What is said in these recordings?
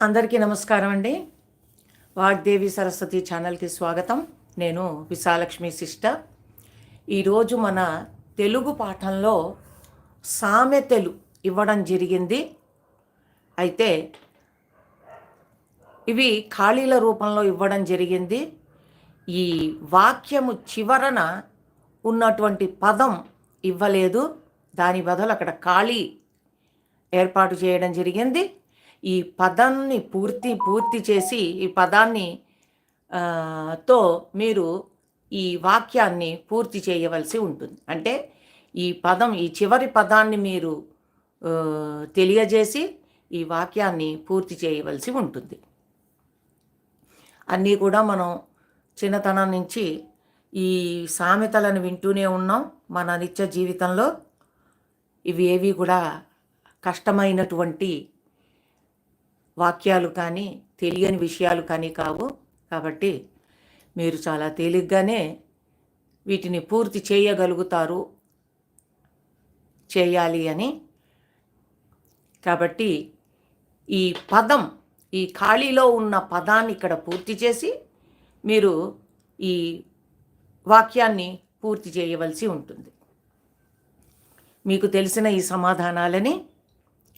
అందరికీ నమస్కారం అండి. వాగ్దేవి సరస్వతి ఛానల్కి స్వాగతం. నేను విశాలక్ష్మి సిస్టర్. ఈరోజు మన తెలుగు పాఠంలో సామెతలు ఇవ్వడం జరిగింది. అయితే ఇవి ఖాళీల రూపంలో ఇవ్వడం జరిగింది. ఈ వాక్యము చివరన ఉన్నటువంటి పదం ఇవ్వలేదు. దాని బదులు అక్కడ ఖాళీ ఏర్పాటు చేయడం జరిగింది. ఈ పదాన్ని పూర్తి పూర్తి చేసి ఈ పదాన్ని తో మీరు ఈ వాక్యాన్ని పూర్తి చేయవలసి ఉంటుంది. అంటే ఈ పదం ఈ చివరి పదాన్ని మీరు తెలియజేసి ఈ వాక్యాన్ని పూర్తి చేయవలసి ఉంటుంది. అన్నీ కూడా మనం చిన్నతనం నుంచి ఈ సామెతలను వింటూనే ఉన్నాం మన నిత్య జీవితంలో. ఇవి ఏవి కూడా కష్టమైనటువంటి వాక్యాలు కానీ తెలియని విషయాలు కానీ కావు. కాబట్టి మీరు చాలా తేలిగ్గానే వీటిని పూర్తి చేయగలుగుతారు. చేయాలి అని. కాబట్టి ఈ పదం ఈ ఖాళీలో ఉన్న పదాన్ని ఇక్కడ పూర్తి చేసి మీరు ఈ వాక్యాన్ని పూర్తి చేయవలసి ఉంటుంది. మీకు తెలిసిన ఈ సమాధానాలని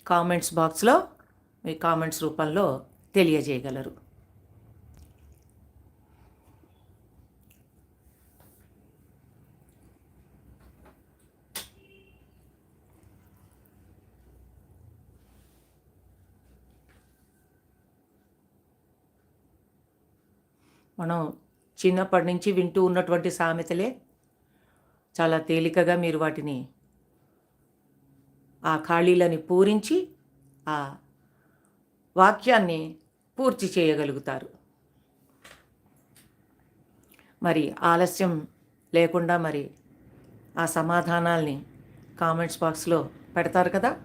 కామెంట్స్ బాక్స్లో మీ కామెంట్స్ రూపంలో తెలియజేయగలరు. మనం చిన్నప్పటి నుంచి వింటూ ఉన్నటువంటి సామెతలే చాలా తేలికగా మీరు వాటిని ఆ ఖాళీలని పూరించి ఆ వాక్యాన్ని పూర్తి చేయగలుగుతారు. మరి ఆలస్యం లేకుండా మరి ఆ సమాధానాల్ని కామెంట్స్ బాక్స్లో పెడతారు కదా?